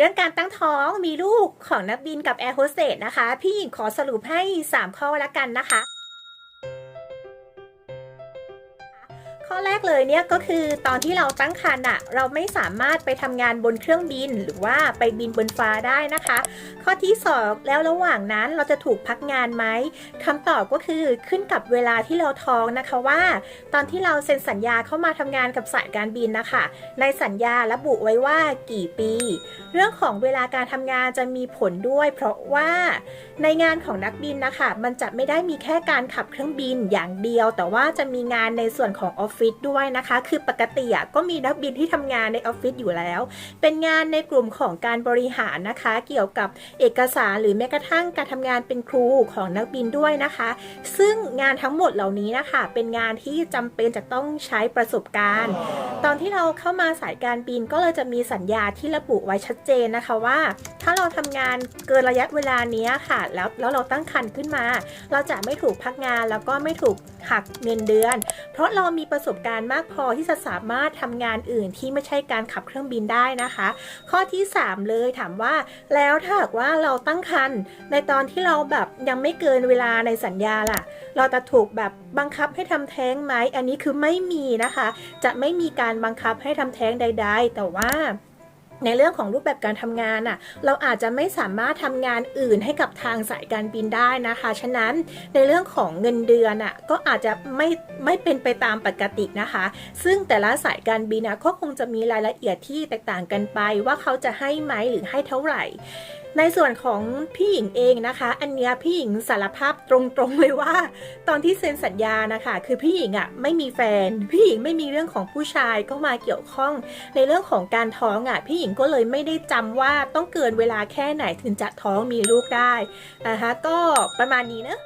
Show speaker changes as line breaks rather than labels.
เรื่องการตั้งท้องมีลูกของนักบินกับแอร์โฮสเตสนะคะ พี่หญิงขอสรุปให้ 3 ข้อละกันนะคะ ข้อแรกเลยเนี่ยก็คือตอนที่เราตั้งครรภ์อะเราไม่สามารถไปทำงานบนเครื่องบินหรือว่าไปบินบนฟ้าได้นะคะ ข้อที่ 2 แล้วระหว่างนั้นเราจะถูกพักงานไหมคำตอบก็คือขึ้นกับเวลาที่เราท้องนะคะว่า ตอนที่เราเซ็นสัญญาเข้ามาทำงานกับสายการบินนะคะ ในสัญญาระบุไว้ว่ากี่ปี เรื่องของเวลาการทำงานจะมีผลด้วย เพราะว่าในงานของนักบินนะคะมันจะไม่ได้มีแค่การขับเครื่องบินอย่างเดียว แต่ว่าจะมีงานในส่วนของออฟฟิศด้วยนะคะ คือปกติอะก็มีนักบินที่ทำงานในออฟฟิศอยู่แล้ว เป็นงานในกลุ่มของการบริหารนะคะ เกี่ยวกับเอกสารหรือแม้กระทั่งการทำงานเป็นครูของนักบินด้วยนะคะ ซึ่งงานทั้งหมดเหล่านี้นะคะ เป็นงานที่จำเป็นจะต้องใช้ประสบการณ์ ตอนที่เราเข้ามาสายการบินก็เลยจะมีสัญญาที่ระบุไว้ชัดเจนนะคะว่า ถ้าเราทำงานเกินระยะเวลานี้ค่ะ แล้วแล้วเราตั้งครรภ์ขึ้นมา เราจะไม่ถูกพักงานแล้วก็ไม่ถูกหักเงินเดือน เพราะเรามีประสบการณ์มากพอที่จะสามารถทำงานอื่นที่ไม่ใช่การขับเครื่องบินได้นะคะ ข้อที่ 3 เลยถามว่า แล้วถ้าหากว่าเราตั้งครรภ์ในตอนที่เราแบบยังไม่เกินเวลาในสัญญาล่ะ เราจะถูกแบบบังคับให้ทำแท้งไหมอันนี้คือไม่มีนะคะ จะไม่มีการบังคับให้ทำแท้งใด ๆ แต่ว่า ในเรื่องของรูปแบบการทำงานอะเราอาจจะไม่สามารถทำงานอื่นให้กับทางสายการบินได้นะคะ ฉะนั้นในเรื่องของเงินเดือนอะก็อาจจะไม่ไม่เป็นไปตามปกตินะคะ ซึ่งแต่ละสายการบินน่ะก็คงจะมีรายละเอียดที่แตกต่างกันไปว่าเขาจะให้ไหมหรือให้เท่าไหร่ในส่วนของพี่หญิงเองนะคะ อันเนี้ยพี่หญิงสารภาพตรงๆเลยว่า ตอนที่เซ็นสัญญานะคะ คือพี่หญิงอะไม่มีแฟน พี่หญิงไม่มีเรื่องของผู้ชายเข้ามาเกี่ยวข้อง ในเรื่องของการท้องอะ พี่หญิงก็เลยไม่ได้จำว่าต้องเกินเวลาแค่ไหนถึงจะท้องมีลูกได้นะคะก็ประมาณนี้นะ